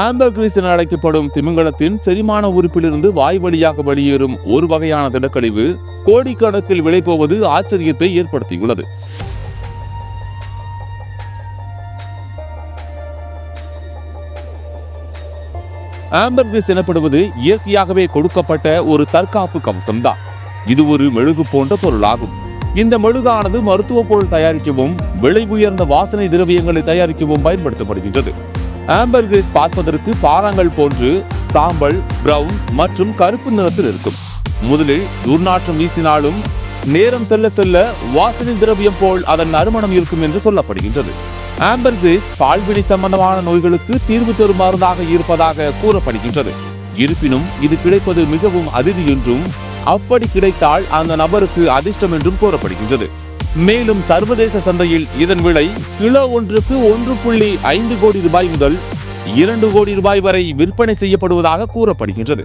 Ambergris என அழைக்கப்படும் திமிங்கலத்தின் செரிமான உறுப்பிலிருந்து வாய் வழியாக வெளியேறும் ஒரு வகையான திடக்கழிவு கோடிக்கணக்கில் விலை போவது ஆச்சரியத்தை ஏற்படுத்தியுள்ளது. ஆம்பர்கிரிஸ் எனப்படுவது இயற்கையாகவே கொடுக்கப்பட்ட ஒரு தற்காப்பு கவசம்தான். இது ஒரு மெழுகு போன்ற பொருளாகும். இந்த மெழுகானது மருத்துவ பொருள் தயாரிக்கவும் விலை உயர்ந்த வாசனை திரவியங்களை தயாரிக்கவும் பயன்படுத்தப்படுகின்றது. ஆம்பர்கிரிஸ் பார்ப்பதற்கு பாறாங்கல் போன்று சாம்பல் பிரவுன் மற்றும் கருப்பு நிறத்தில் இருக்கும். முதலில் துர்நாற்றம் வீசினாலும் நேரம் செல்ல செல்ல வாசனை திரவியம் போல் அதன் நறுமணம் இருக்கும் என்று சொல்லப்படுகின்றது. ஆம்பர்கிரிஸ் பால்வினை சம்பந்தமான நோய்களுக்கு தீர்வு தரும் மருந்தாக இருப்பதாக கூறப்படுகின்றது. இருப்பினும் இது கிடைப்பது மிகவும் அரிது என்றும் அப்படி கிடைத்தால் அந்த நபருக்கு அதிர்ஷ்டம் என்றும் கூறப்படுகின்றது. மேலும் சர்வதேச சந்தையில் இதன் விலை கிலோ ஒன்றுக்கு ஒன்று புள்ளி ஐந்து கோடி ரூபாய் முதல் இரண்டு கோடி ரூபாய் வரை விற்பனை செய்யப்படுவதாக கூறப்படுகின்றது.